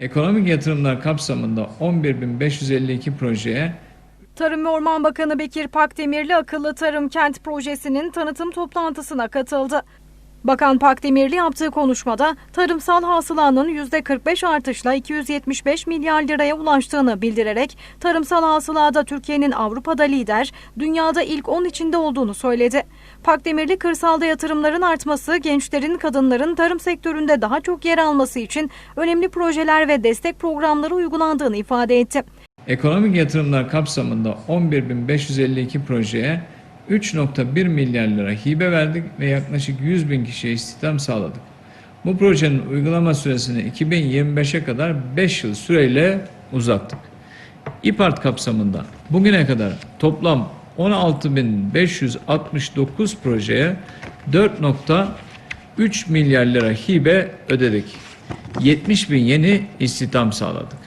Ekonomik yatırımlar kapsamında 11.552 projeye Tarım ve Orman Bakanı Bekir Pakdemirli akıllı tarım kent projesinin tanıtım toplantısına katıldı. Bakan Pakdemirli yaptığı konuşmada tarımsal hasılanın %45 artışla 275 milyar liraya ulaştığını bildirerek tarımsal hasılada Türkiye'nin Avrupa'da lider, dünyada ilk 10 içinde olduğunu söyledi. Pakdemirli kırsalda yatırımların artması, gençlerin, kadınların tarım sektöründe daha çok yer alması için önemli projeler ve destek programları uygulandığını ifade etti. ekonomik yatırımlar kapsamında 11.552 projeye 3.1 milyar lira hibe verdik ve yaklaşık 100 bin kişiye istihdam sağladık. Bu projenin uygulama süresini 2025'e kadar 5 yıl süreyle uzattık. İPART kapsamında bugüne kadar toplam 16.569 projeye 4.3 milyar lira hibe ödedik. 70 bin yeni istihdam sağladık.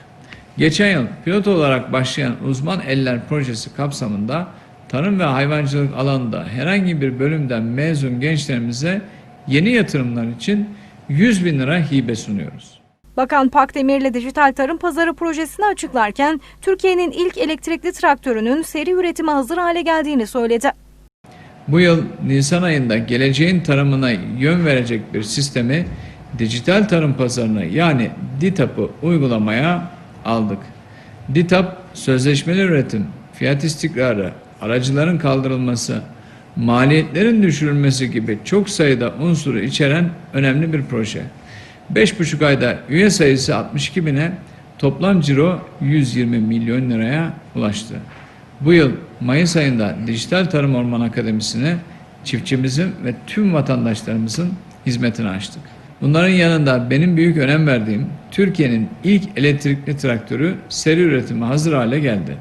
Geçen yıl pilot olarak başlayan uzman eller projesi kapsamında tarım ve hayvancılık alanında herhangi bir bölümden mezun gençlerimize yeni yatırımlar için 100 bin lira hibe sunuyoruz. Bakan Pakdemirli dijital tarım pazarı projesini açıklarken Türkiye'nin ilk elektrikli traktörünün seri üretime hazır hale geldiğini söyledi. Bu yıl Nisan ayında geleceğin tarımına yön verecek bir sistemi dijital tarım pazarına yani DİTAP'ı uygulamaya aldık. DİTAP, sözleşmeli üretim, fiyat istikrarı, aracıların kaldırılması, maliyetlerin düşürülmesi gibi çok sayıda unsuru içeren önemli bir proje. 5,5 ayda üye sayısı 62 bine, toplam ciro 120 milyon liraya ulaştı. Bu yıl Mayıs ayında Dijital Tarım Orman Akademisi'ni çiftçimizin ve tüm vatandaşlarımızın hizmetine açtık. Bunların yanında benim büyük önem verdiğim Türkiye'nin ilk elektrikli traktörü seri üretime hazır hale geldi.